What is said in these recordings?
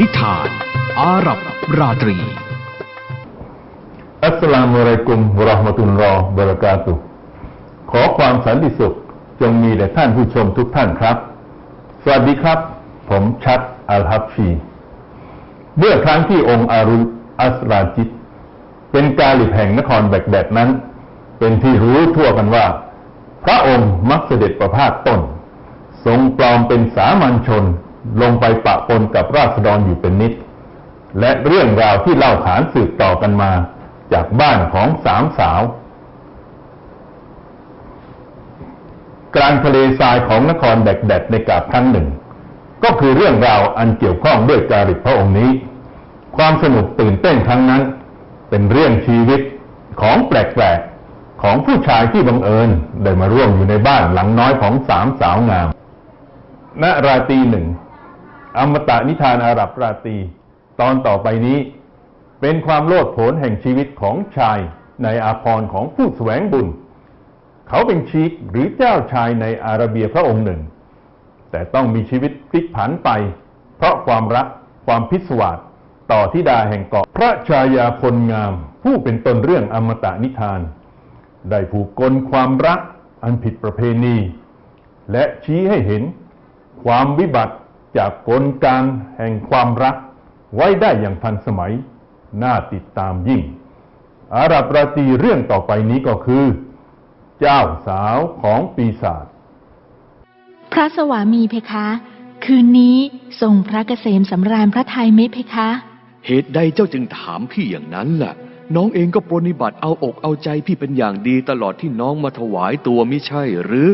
นิทาน อาหรับราตรี อัสสลามุอะลัยกุมวะเราะห์มะตุลลอฮ์บะเราะกาตุขอความสันติสุขจงมีแด่ท่านผู้ชมทุกท่านครับ สวัสดีครับ ผมชัดอัลฮับชีเมื่อครั้งที่องค์อารุณอัสราจิต เป็นกาลิบแห่งนครแบกแดดนั้น เป็นที่รู้ทั่วกันว่า พระองค์มักเสด็จประพาสต้น ทรงปลอมเป็นสามัญชน ลงไปปะปนกับราษฎรอยู่เป็นนิด และเรื่องราวที่เล่าขานสืบต่อกันมาจากบ้านของสามสาว กลางทะเลทรายของนครแบกแดดในกาบครั้งหนึ่ง ก็คือเรื่องราวอันเกี่ยวข้องด้วยจาริตพระองค์นี้ ความสนุกตื่นเต้นครั้งนั้น เป็นเรื่องชีวิตของแปลกๆของผู้ชายที่บังเอิญได้มาร่วมอยู่ในบ้านหลังน้อยของสามสาวงามณราตรีหนึ่ง อมตะนิทานอาหรับราตรี ตอนต่อไปนี้ เป็นความโลดโผนแห่งชีวิตของชายในอาภรณ์ของผู้แสวงบุญ เขาเป็นชีคหรือเจ้าชายในอาระเบียพระองค์หนึ่ง แต่ต้องมีชีวิตพลิกผันไป เพราะความรักความพิศวาสต่อทิดาแห่งเกาะพระชายาพลงาม ผู้เป็นต้นเรื่องอมตะนิทาน ได้ผูกกลความรักอันผิดประเพณี และชี้ให้เห็นความวิบัติ จากกลการแห่งความรัก ไว้ได้อย่างทันสมัย น่าติดตามยิ่ง อาหรับราตรีเรื่องต่อไปนี้ก็คือ เจ้าสาวของปีศาจพระสวามีเพคะ คืนนี้ทรงพระเกษมสำราญพระทัยไหมเพคะ เหตุใดเจ้าจึงถามพี่อย่างนั้นล่ะ น้องเองก็ปรนนิบัติเอาอกเอาใจพี่เป็นอย่างดีตลอดที่น้องมาถวายตัวมิใช่หรือ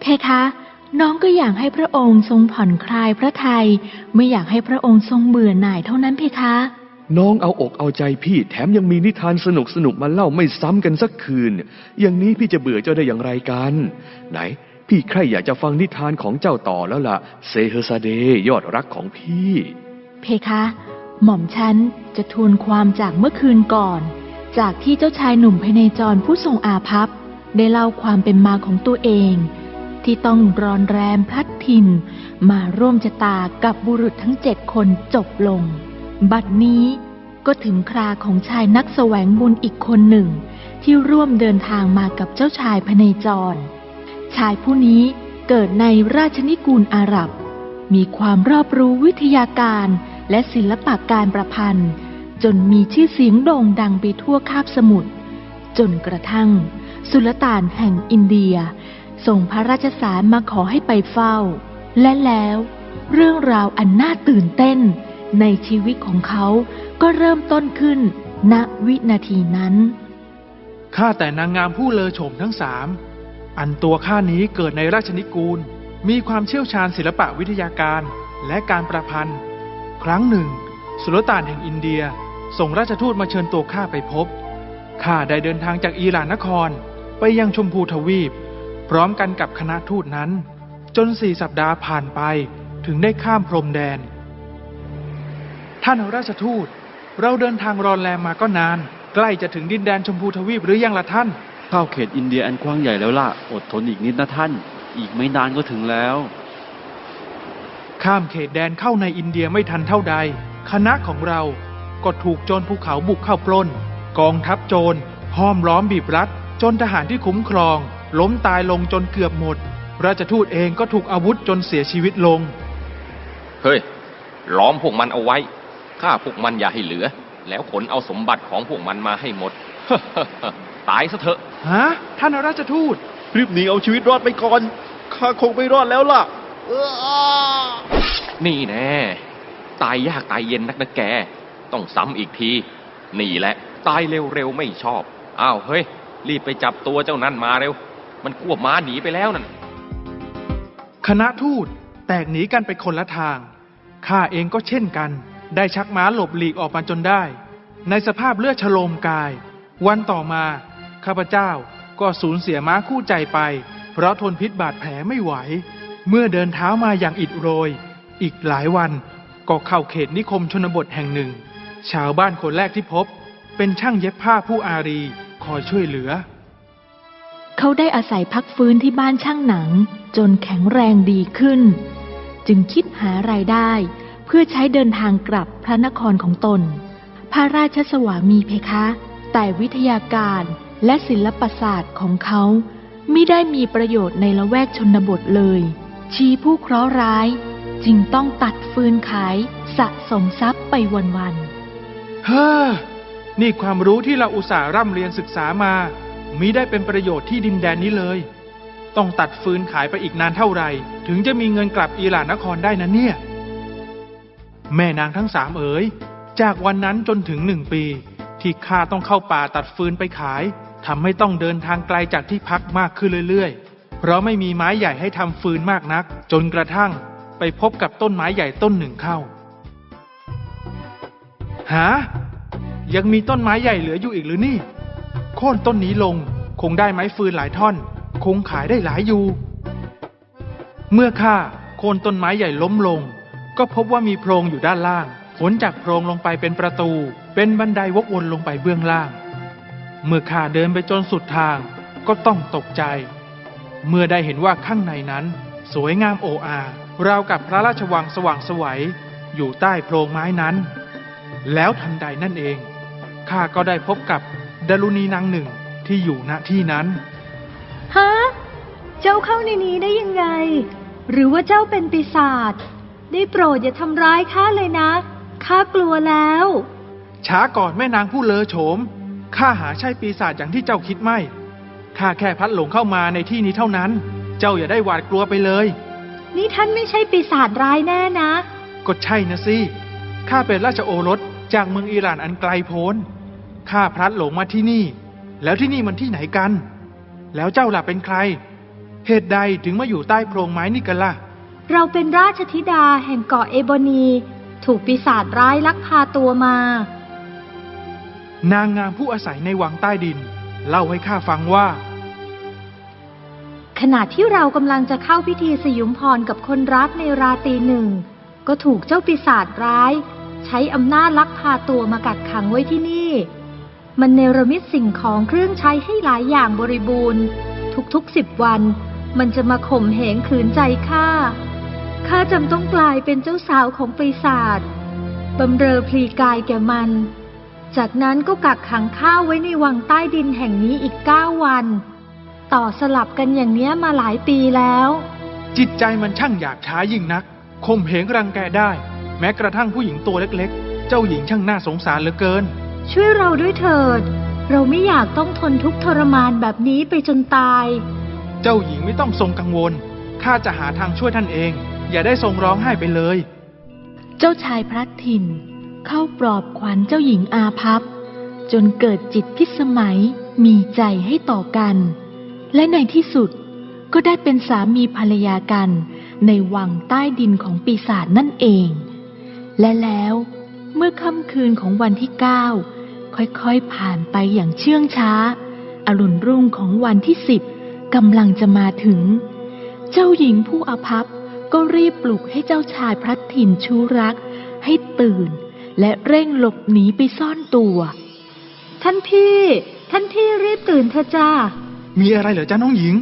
เพคะ น้องก็อยากให้พระองค์ทรงผ่อนคลายพระทัยไม่อยากให้พระองค์ทรงเบื่อหน่ายเท่านั้นเพคะ น้องเอาอกเอาใจพี่แถมยังมีนิทานสนุกสนุกๆมาเล่าไม่ซ้ำกันสักคืน อย่างนี้พี่จะเบื่อเจ้าได้อย่างไรกัน ไหน พี่ใครอยากจะฟังนิทานของเจ้าต่อแล้วล่ะเซเฮอร์ซาเดย์ยอดรักของพี่ เพคะ หม่อมฉันจะทวนความจากเมื่อคืนก่อน จากที่เจ้าชายหนุ่มภายในจรผู้ทรงอาภัพได้เล่าความเป็นมาของตัวเอง ที่ต้องรอนแรมพลัดถิ่น มาร่วมชะตากับบุรุษทั้งเจ็ดคนจบลง บัดนี้ก็ถึงคราของชายนักแสวงบุญอีกคนหนึ่ง ที่ร่วมเดินทางมากับเจ้าชายพเนจร ชายผู้นี้เกิดในราชนิกูลอาหรับ มีความรอบรู้วิทยาการและศิลปะการประพันธ์ จนมีชื่อเสียงโด่งดังไปทั่วคาบสมุทรจนกระทั่ง สุลต่านแห่งอินเดีย ส่งพระราชสารมาขอให้ไปเฝ้า และแล้วเรื่องราวอันน่าตื่นเต้น ในชีวิตของเขาก็เริ่มต้นขึ้น ณวินาทีนั้น ข้าแต่นางงามผู้เลอโฉมทั้งสาม อันตัวข้านี้เกิดในราชนิกูล มีความเชี่ยวชาญศิลปะวิทยาการและการประพันธ์ ครั้งหนึ่ง สุลต่านแห่งอินเดีย ส่งราชทูตมาเชิญตัวข้าไปพบ ข้าได้เดินทางจากอิหร่านนครไปยังชมพูทวีป พร้อมกันกับคณะทูตนั้น จนสี่สัปดาห์ผ่านไปถึงได้ข้ามพรมแดน ท่านราชทูต เราเดินทางรอนแรมมาก็นาน ใกล้จะถึงดินแดนชมพูทวีปหรือยังล่ะท่าน เข้าเขตอินเดียอันกว้างใหญ่แล้วล่ะ อดทนอีกนิดนะท่าน อีกไม่นานก็ถึงแล้ว ข้ามเขตแดนเข้าในอินเดียไม่ทันเท่าใด คณะของเราก็ถูกโจรภูเขาบุกเข้าปล้น กองทัพโจรห้อมล้อมบีบรัดจนทหารที่คุ้มครอง ล้มตายลงจนเกือบหมด ราชทูตเองก็ถูกอาวุธจนเสียชีวิตลง เฮ้ย ล้อมพวกมันเอาไว้ฆ่าพวกมันอย่าให้เหลือ แล้วขนเอาสมบัติของพวกมันมาให้หมด ตายซะเถอะ ฮะ ท่านราชทูต รีบหนีเอาชีวิตรอดไปก่อน ข้าคงไม่รอดแล้วล่ะ นี่แน่ ตายยากตายเย็นนักนะแก ต้องซ้ำอีกที นี่แหละ ตายเร็วๆไม่ชอบ อ้าวเฮ้ย รีบไปจับตัวเจ้านั่นมาเร็ว มันควบม้าหนีไปแล้วนั่น คณะทูตแตกหนีกันไปคนละทาง ข้าเองก็เช่นกัน ได้ชักม้าหลบหลีกออกมาจนได้ ในสภาพเลือดฉโลมกาย วันต่อมา ข้าพเจ้าก็สูญเสียม้าคู่ใจไป เพราะทนพิษบาดแผลไม่ไหว เมื่อเดินเท้ามาอย่างอิดโรย อีกหลายวันก็เข้าเขตนิคมชนบทแห่งหนึ่ง ชาวบ้านคนแรกที่พบ เป็นช่างเย็บผ้าผู้อารีคอยช่วยเหลือ เขาได้อาศัยพักฟื้นที่บ้านช่างหนัง จนแข็งแรงดีขึ้น จึงคิดหารายได้ เพื่อใช้เดินทางกลับพระนครของตน พระราชสวามีเพคะ แต่วิทยาการและศิลปศาสตร์ของเขาไม่ได้มีประโยชน์ในละแวกชนบทเลย ชี้ผู้เคราะห์ร้ายจึงต้องตัดฟืนขายสะสมทรัพย์ไปวันๆเฮ้อนี่ความรู้ที่เราอุตส่าห์ร่ำเรียนศึกษามา มิได้เป็นประโยชน์ที่ดินแดนนี้เลย ต้องตัดฟืนขายไปอีกนานเท่าไหร่ ถึงจะมีเงินกลับอิหร่านนครได้นะเนี่ย แม่นางทั้งสามเอ๋ยจากวันนั้นจนถึงหนึ่งปี ที่ข้าต้องเข้าป่าตัดฟืนไปขายทำให้ต้องเดินทางไกลจากที่พักมากขึ้นเรื่อยๆ เพราะไม่มีไม้ใหญ่ให้ทำฟืนมากนัก จนกระทั่งไปพบกับต้นไม้ใหญ่ต้นหนึ่งเข้า หา ยังมีต้นไม้ใหญ่เหลืออยู่อีกหรือนี่ โค่นต้นนี้ลง คงได้ไม้ฟืนหลายท่อน คงขายได้หลายอยู่ เมื่อข้าโค่นต้นไม้ใหญ่ล้มลง ก็พบว่ามีโพรงอยู่ด้านล่างผลจากโพรงลงไปเป็นประตู เป็นบันไดวกวนลงไปเบื้องล่าง เมื่อข้าเดินไปจนสุดทางก็ต้องตกใจ เมื่อได้เห็นว่าข้างในนั้น สวยงามโออาราวกับพระราชวังสว่างไสวัยอยู่ใต้โพรงไม้นั้น แล้วทันใดนั่นเองข้าก็ได้พบกับ ดารุณีนางหนึ่งที่อยู่ณที่นั้น ฮะ เจ้าเข้าในนี้ได้ยังไง หรือว่าเจ้าเป็นปีศาจ ได้โปรดอย่าทำร้ายข้าเลยนะ ข้ากลัวแล้ว ช้าก่อนแม่นางผู้เลอโฉม ข้าหาใช่ปีศาจอย่างที่เจ้าคิดไม่ ข้าแค่พลัดหลงเข้ามาในที่นี้เท่านั้น เจ้าอย่าได้หวาดกลัวไปเลย นี่ท่านไม่ใช่ปีศาจร้ายแน่นะ ก็ใช่นะสิ ข้าเป็นราชโอรสจากเมืองอิหร่านอันไกลโพ้น ข้าพลัดหลงมาที่นี่ แล้วที่นี่มันที่ไหนกัน แล้วเจ้าล่ะเป็นใคร เหตุใดถึงมาอยู่ใต้โพรงไม้นี่กันล่ะ เราเป็นราชธิดาแห่งเกาะเอโบนี ถูกปีศาจร้ายลักพาตัวมา นางงามผู้อาศัยในวังใต้ดิน เล่าให้ข้าฟังว่า ขณะที่เรากำลังจะเข้าพิธีสยุมพรกับคนรักในราตรีหนึ่ง ก็ถูกเจ้าปีศาจร้าย ใช้อำนาจลักพาตัวมากักขังไว้ที่นี่ มันเนรมิตสิ่งของเครื่องใช้ให้หลายอย่างบริบูรณ์ ทุกๆสิบวัน มันจะมาข่มเหงขืนใจข้าข้าจำต้องกลายเป็นเจ้าสาวของปีศาจบำเรอพลีกายแก่มัน จากนั้นก็กักขังข้าไว้ในวังใต้ดินแห่งนี้อีกเก้าวัน ต่อสลับกันอย่างเนี้ยมาหลายปีแล้ว จิตใจมันช่างอยากช้ายิ่งนักข่มเหงรังแกได้ แม้กระทั่งผู้หญิงตัวเล็กๆ เจ้าหญิงช่างน่าสงสารเหลือเกิน ช่วยเราด้วยเถิด เราไม่อยากต้องทนทุกข์ทรมานแบบนี้ไปจนตาย เจ้าหญิงไม่ต้องทรงกังวล ข้าจะหาทางช่วยท่านเอง อย่าได้ทรงร้องไห้ไปเลย เจ้าชายพระถิ่น เข้าปลอบขวัญเจ้าหญิงอาภัพจนเกิดจิตพิสมัยมีใจให้ต่อกัน และในที่สุดก็ได้เป็นสามีภรรยากัน ในวังใต้ดินของปีศาจนั่นเอง และแล้ว เมื่อค่ำคืนของวันที่เก้าค่อยๆผ่านไปอย่างเชื่องช้า อรุณรุ่งของวันที่สิบกำลังจะมาถึง เจ้าหญิงผู้อาภัพก็รีบปลุกให้เจ้าชายพระถิ่นชูรัก ให้ตื่น และเร่งหลบหนีไปซ่อนตัว ท่านพี่ ท่านพี่รีบตื่นเถอะจ้า มีอะไรเหรอจ้าน้องหญิง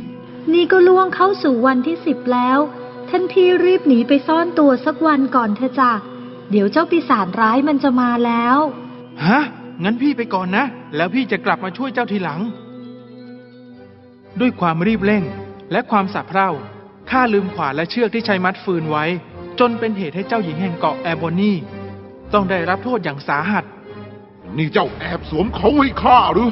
นี่ก็ล่วงเข้าสู่วันที่สิบแล้ว ท่านพี่รีบหนีไปซ่อนตัวสักวันก่อนเถอะจ้า เดี๋ยวเจ้าปีศาจร้ายมันจะมาแล้ว ฮะ งั้นพี่ไปก่อนนะ แล้วพี่จะกลับมาช่วยเจ้าทีหลัง ด้วยความรีบเร่งและความสับเพร่าข้าลืมขวานและเชือกที่ใช้มัดฟืนไว้ จนเป็นเหตุให้เจ้าหญิงแห่งเกาะแอร์โบนีต้องได้รับโทษอย่างสาหัส นี่เจ้าแอบสวมเขาให้ข้าหรือ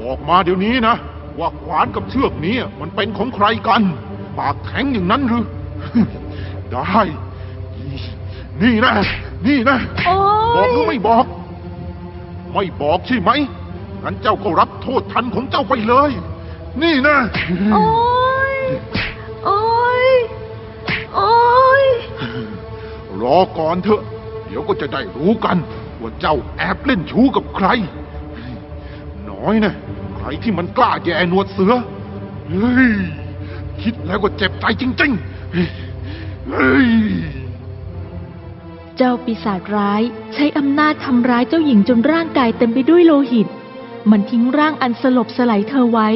บอกมาเดี๋ยวนี้นะ ว่าขวานกับเชือกนี้มันเป็นของใครกัน ปากแข็งอย่างนั้นหรือ ได้ นี่นะ นี่นะ โอ๊บอกยหรือไม่บอก ไม่บอกใช่ไหม งั้นเจ้าก็รับโทษทันของเจ้าไปเลย นี่นะ โอ๊ยโอ๊ยโอ๊ยรอก่อนเถอะ เดี๋ยวก็จะได้รู้กัน ว่าเจ้าแอบเล่นชู้กับใคร น้อยนะใครที่มันกล้าแย่หนวดเสือ เฮ้ย คิดแล้วก็เจ็บใจจริงๆ เฮ้ย เจ้าปีศาจร้ายใช้อำนาจทำร้ายเจ้าหญิงจนร่างกายเต็มไปด้วยโลหิต มันทิ้งร่างอันสลบสลายเธอไว้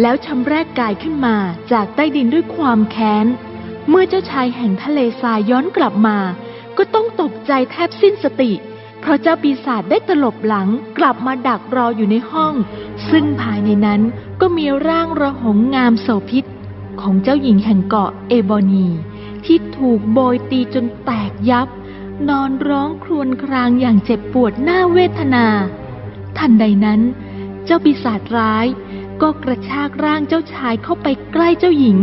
แล้วชำแรกกายขึ้นมาจากใต้ดินด้วยความแค้น เมื่อเจ้าชายแห่งทะเลทรายย้อนกลับมา ก็ต้องตกใจแทบสิ้นสติ เพราะเจ้าปีศาจได้ตลบหลังกลับมาดักรออยู่ในห้อง ซึ่งภายในนั้นก็มีร่างระหงงามโสพิษ ของเจ้าหญิงแห่งเกาะเอบอนี ที่ถูกโบยตีจนแตกยับ นอนร้องครวญครางอย่างเจ็บปวดหน้าเวทนา ทันใดนั้น เจ้าปีศาจร้าย ก็กระชากร่างเจ้าชายเข้าไปใกล้เจ้าหญิง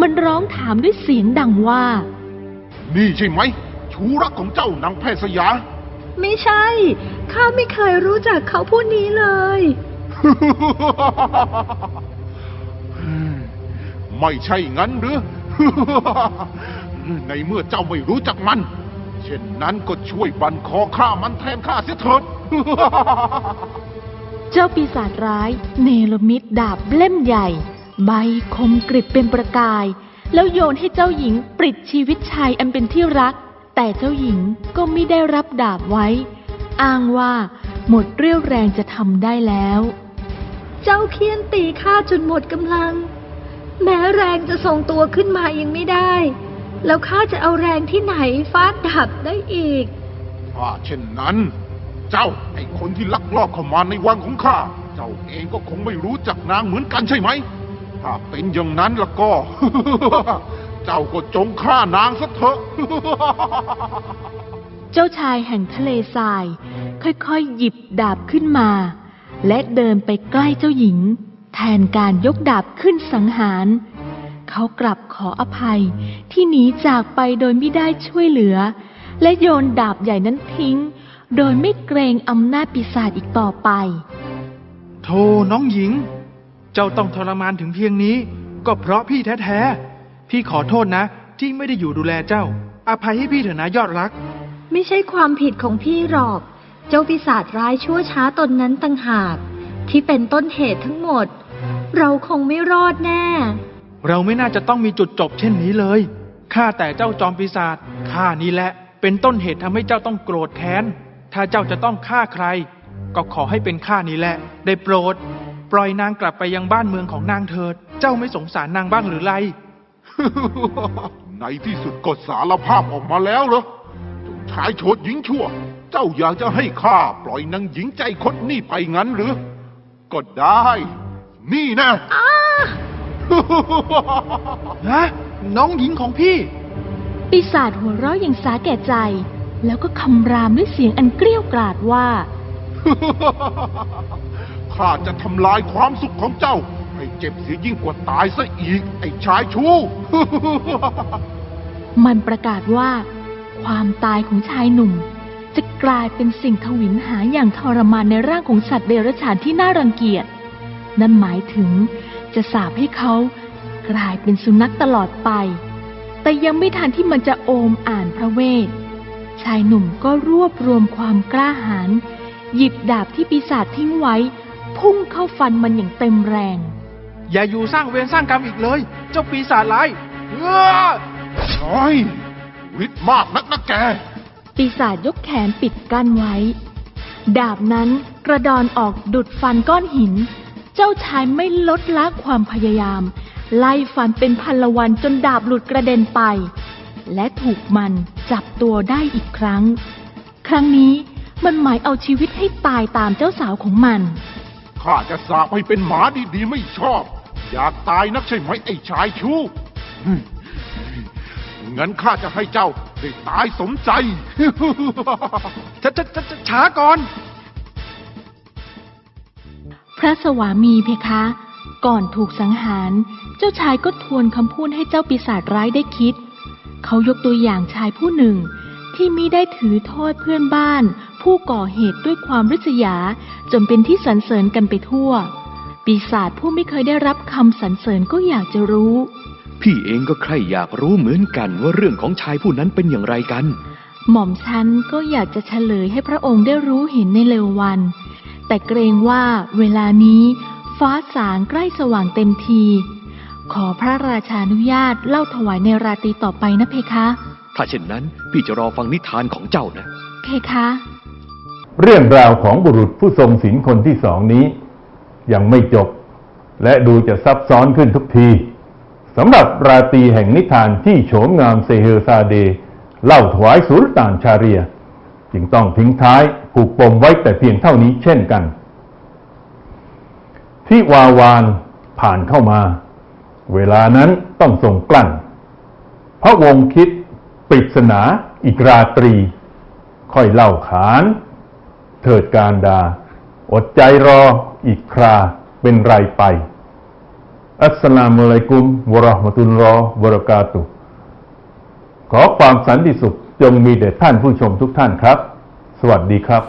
มันร้องถามด้วยเสียงดังว่า นี่ใช่ไหม ชูรักของเจ้านางแพทย์สยา ไม่ใช่ ข้าไม่เคยรู้จักเขาผู้นี้เลย ไม่ใช่งั้นหรือ ในเมื่อเจ้าไม่รู้จักมัน เช่นนั้นก็ช่วยบันคอข้ามันแทนข้าเสียเถิด เจ้าปีศาจร้าย เนรมิตดาบเล่มใหญ่ ใบคมกริบเป็นประกาย แล้วโยนให้เจ้าหญิงปลิดชีวิตชายอันเป็นที่รัก แต่เจ้าหญิงก็ไม่ได้รับดาบไว้ อ้างว่า หมดเรี่ยวแรงจะทำได้แล้ว เจ้าเคียนตีข้าจนหมดกำลัง แม้แรงจะส่งตัวขึ้นมายังไม่ได้ แล้วข้าจะเอาแรงที่ไหนฟาดดาบได้อีก ถ้าเช่นนั้น เจ้าไอ้คนที่ลักลอบเข้ามาในวังของข้า เจ้าเองก็คงไม่รู้จักนางเหมือนกันใช่ไหม ถ้าเป็นอย่างนั้นแล้วก็ เจ้าก็จงฆ่านางซะเถอะ เจ้าชายแห่งทะเลทราย ค่อยๆ หยิบดาบขึ้นมา และเดินไปใกล้เจ้าหญิง แทนการยกดาบขึ้นสังหาร เขากลับขออภัย ที่หนีจากไปโดยไม่ได้ช่วยเหลือ และโยนดาบใหญ่นั้นทิ้ง โดยไม่เกรงอำนาจปีศาจอีกต่อไป โธ่น้องหญิง เจ้าต้องทรมานถึงเพียงนี้ ก็เพราะพี่แท้ๆ พี่ขอโทษนะ ที่ไม่ได้อยู่ดูแลเจ้า อภัยให้พี่เถอะนะยอดรัก ไม่ใช่ความผิดของพี่หรอก เจ้าปีศาจร้ายชั่วช้าตนนั้นต่างหาก ที่เป็นต้นเหตุทั้งหมด เราคงไม่รอดแน่ เราไม่น่าจะต้องมีจุดจบเช่นนี้เลย ข้าแต่เจ้าจอมปีศาจ ข้านี่แหละ เป็นต้นเหตุทำให้เจ้าต้องโกรธแค้น ถ้าเจ้าจะต้องฆ่าใคร ก็ขอให้เป็นข้านี่แหละ ได้โปรด ปล่อยนางกลับไปยังบ้านเมืองของนางเถิด เจ้าไม่สงสารนางบ้างหรือไร ในที่สุดก็สารภาพออกมาแล้วเหรอจงชายโฉดหญิงชั่ว เจ้าอยากจะให้ข้าปล่อยนางหญิงใจคดนี่ไปงั้นหรือ ก็ได้ นี่นะ ฮะน้องหญิงของพี่ ปีศาจหัวเราะอย่างสาแก่ใจ แล้วก็คำรามด้วยเสียงอันเกรี้ยวกราดว่า ข้าจะทำลายความสุขของเจ้า ให้เจ็บเสียยิ่งกว่าตายซะอีก ไอ้ชายชู้ มันประกาศว่า ความตายของชายหนุ่ม จะกลายเป็นสิ่งทวินหาอย่างทรมานในร่างของสัตว์เดรัจฉานที่น่ารังเกียจ นั่นหมายถึง จะสาปให้เขากลายเป็นสุนัขตลอดไป แต่ยังไม่ทันที่มันจะโอมอ่านพระเวท ชายหนุ่มก็รวบรวมความกล้าหาญหยิบดาบที่ปีศาจทิ้งไว้ พุ่งเข้าฟันมันอย่างเต็มแรง อย่าอยู่สร้างเวรสร้างกรรมอีกเลย เจ้าปีศาจร้ายเอ้อน้อยฤทธิ์มากนักนะแก ปีศาจยกแขนปิดกั้นไว้ ดาบนั้นกระดอนออกดุดฟันก้อนหิน เจ้าชายไม่ลดละความพยายาม ไล่ฟันเป็นพันละวันจนดาบหลุดกระเด็นไป และถูกมันจับตัวได้อีกครั้ง ครั้งนี้มันหมายเอาชีวิตให้ตายตามเจ้าสาวของมัน ข้าจะสาปให้เป็นหมาดีๆไม่ชอบ อยากตายนักใช่ไหมไอ้ชายชู้อืมงั้นข้าจะให้เจ้าได้ตายสมใจช้าช้าช้าช้าก่อน พระสวามีเพคะ ก่อนถูกสังหาร เจ้าชายก็ทวนคำพูดให้เจ้าปีศาจร้ายได้คิด เขายกตัวอย่างชายผู้หนึ่ง ที่มิได้ถือโทษเพื่อนบ้าน ผู้ก่อเหตุด้วยความริษยาจนเป็นที่สรรเสริญกันไปทั่ว ปีศาจผู้ไม่เคยได้รับคำสรรเสริญก็อยากจะรู้ พี่เองก็ใคร่อยากรู้เหมือนกันว่าเรื่องของชายผู้นั้นเป็นอย่างไรกัน หม่อมฉันก็อยากจะเฉลยให้พระองค์ได้รู้เห็นในเร็ววัน แต่เกรงว่าเวลานี้ฟ้าสางใกล้สว่างเต็มที ขอพระราชานุญาตเล่าถวายในราตรีต่อไปนะเพคะ ถ้าเช่นนั้นพี่จะรอฟังนิทานของเจ้านะ เพคะ เรื่องราวของบุรุษผู้ทรงศีลคนที่สองนี้ ยังไม่จบ และดูจะซับซ้อนขึ้นทุกทีสำหรับราตรีแห่งนิทานที่โฉมงามเซเฮลซาเด เล่าถวายสุลต่านชาเรีย จึงต้องทิ้งท้ายผูกปมไว้แต่เพียงเท่านี้เช่นกัน ที่วาวานผ่านเข้ามา เวลานั้นต้องทรงกลั้น พระวงคิดปริศนาอีกราตรี ค่อยเล่าขาน เถิดการดา อดใจรออีกคราเป็นไรไป อัสสลามุอะลัยกุมวะราะห์มะตุลลอฮ์วะบะเราะกาตุขอความสันติสุข จงมีแด่ท่านผู้ชมทุกท่านครับ สวัสดีครับ